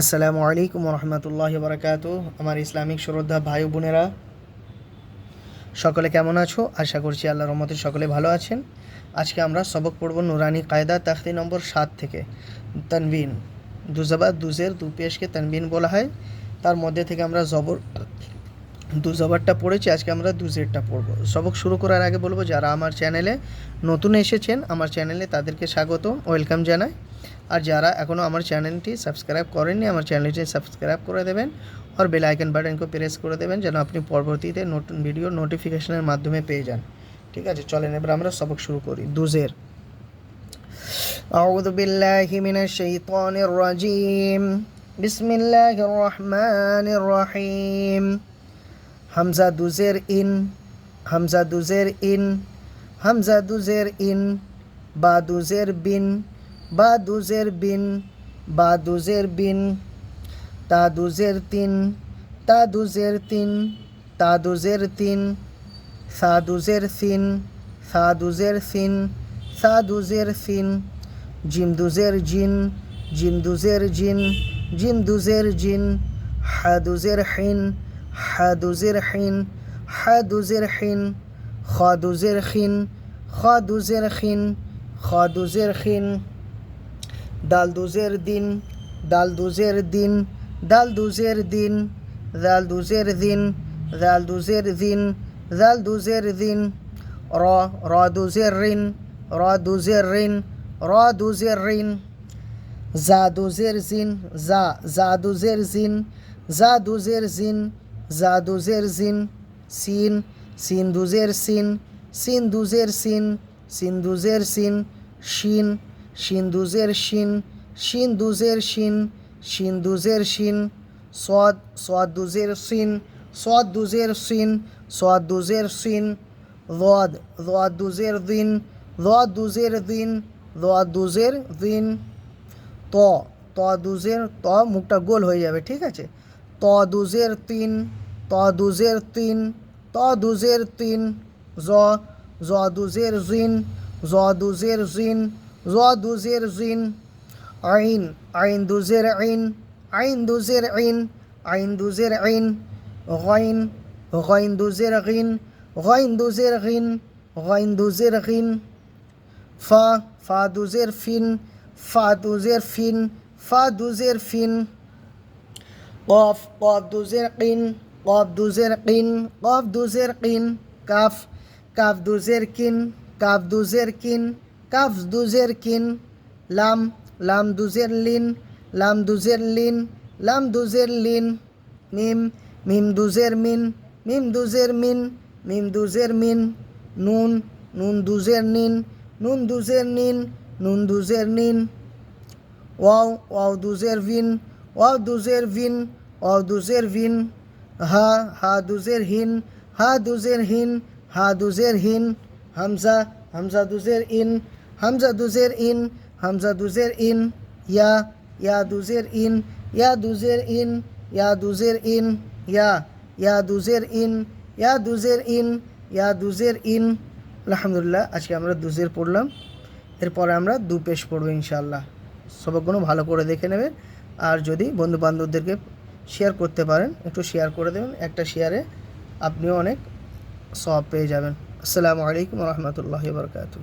আসসালামু আলাইকুম রহমতুল্লাহ বরকাত আমার ইসলামিক শ্রদ্ধা ভাই বোনেরা, সকলে কেমন আছো? আশা করছি আল্লাহ রহমতে সকলে ভালো আছেন। আজকে আমরা সবক পড়ব নুরানি কায়দা তাখতি নম্বর সাত থেকে। তানবিন। দুজাবা দুজের দু পেশকে তানবিন বলা হয়। তার মধ্যে থেকে আমরা জবর দু জবরটা পড়েছি আজকে আমরা দুজেরটা পড়বো সবক শুরু করার আগে বলবো যারা আমার চ্যানেলে নতুন এসেছেন আমার চ্যানেলে তাদেরকে স্বাগত ওয়েলকাম জানাই আর যারা এখনও আমার চ্যানেলটি সাবস্ক্রাইব করেননি আমার চ্যানেলটি সাবস্ক্রাইব করে দেবেন আর বেল আইকন বাটনকে প্রেস করে দেবেন যেন আপনি পরবর্তীতে নতুন ভিডিও নোটিফিকেশনের মাধ্যমে পেয়ে যান ঠিক আছে চলেন এবার আমরা সবক শুরু করি দুজের أعوذ بالله من الشيطان الرجيم بسم الله الرحمن الرحيم হামজা দুজের ইন, হামজা দুজের ইন, হামজা দুজের ইন, বা দুজের বিন, বা দুজের বিন, বা দুজের বিন, তা দুজের তিন, তা দুজের তিন, তা দুজের তিন, সা দুজের সিন সা দুজের সিন সা দুজের সিন জিম দুজের জিন, জিম দুজের জিন, জিম দুজের জিন, হা দুজের হিন হা দুজের হিন হা দুজের হিন খ দুজের খিন খ দুজের খিন খ দুজের খিন দাল দুজের দিন, দাল দুজের দিন, দাল দুজের দিন, দাল দুজের দিন, দাল দুজের দিন, দাল দুজের দিন। র র দুজের ঋণ, র দুজের ঋণ, র দুজের ঋণ। জা দুজের জিন জা জা দুজের জিন জা দুজের জিন জা দুজের জিন সিন সিন দুজের সিন সিন দুজের সিন সিন দুজের সিন, শিন শিন দুজের শিন শিন দুজের শিন শিন দুজের শিন, সদ সদ দুজের সিন, সদ দুজের সিন, সদ দুজের সিন, রদ রদ দুজের দিন, রদ দুজের দিন, রদ দুজের দিন, ত ত দুজের ত মুখটা গোল হয়ে যাবে, ঠিক আছে? ত দুজের তিন ত দুজের তিন ত দুজের তিন, জ জ দুজের জিন জ দুজের জিন জ দুজের জিন, আইন আইন দুজের আইন আইন দুজের আইন আইন দুজের আইন, গাইন গাইন দুজের গিন গাইন দুজের গিন গাইন দুজের গিন ফা ফা দুজের ফিন ফা দুজের ফিন ফা দুজের ফিন। কফ কফ দুজের কিন কফ দুজের কিন কফ দুজের কিন কাফ কাফ দুজের কিন কাফ দুজের কিন কাফ দুজের কিন লাম লাম দুজের লিন লাম দুজের লিন লাম দুজের লিন মিম মিম দুজের মিন মিম দুজের মিন মিম দুজের মিন নুন নুন দুজের নিন নুন দুজের নিন নুন দুজের নিন ওয়াও ওয়াও দুজের ভিন ওয়াও দুজের ভিন অদুজের ভিন, হা হা দুজের হিন, হা দুজের হিন, হা দুজের হিন, হামজা হামজা দুজের ইন, হামজা দুজের ইন, হামজা দুজের ইন, ইয়া ইয়া দুজের ইন, ইয়া দুজের ইন, ইয়া দুজের ইন, ইয়া ইয়া দুজের ইন, ইয়া দুজের ইন, ইয়া দুজের ইন। আলহামদুলিল্লাহ, আজকে আমরা দুজের পড়লাম। এরপরে আমরা দু পেশ পড়ব ইনশাল্লাহ সবকগুলো ভালো করে দেখে নেবেন আর যদি বন্ধু বান্ধবদেরকে শেয়ার করতে পারেন, একটু শেয়ার করে দেবেন, একটা শেয়ারে আপনিও অনেক সব পেয়ে যাবেন। আসসালামু আলাইকুম রহমতুল্লাহ বরকাতু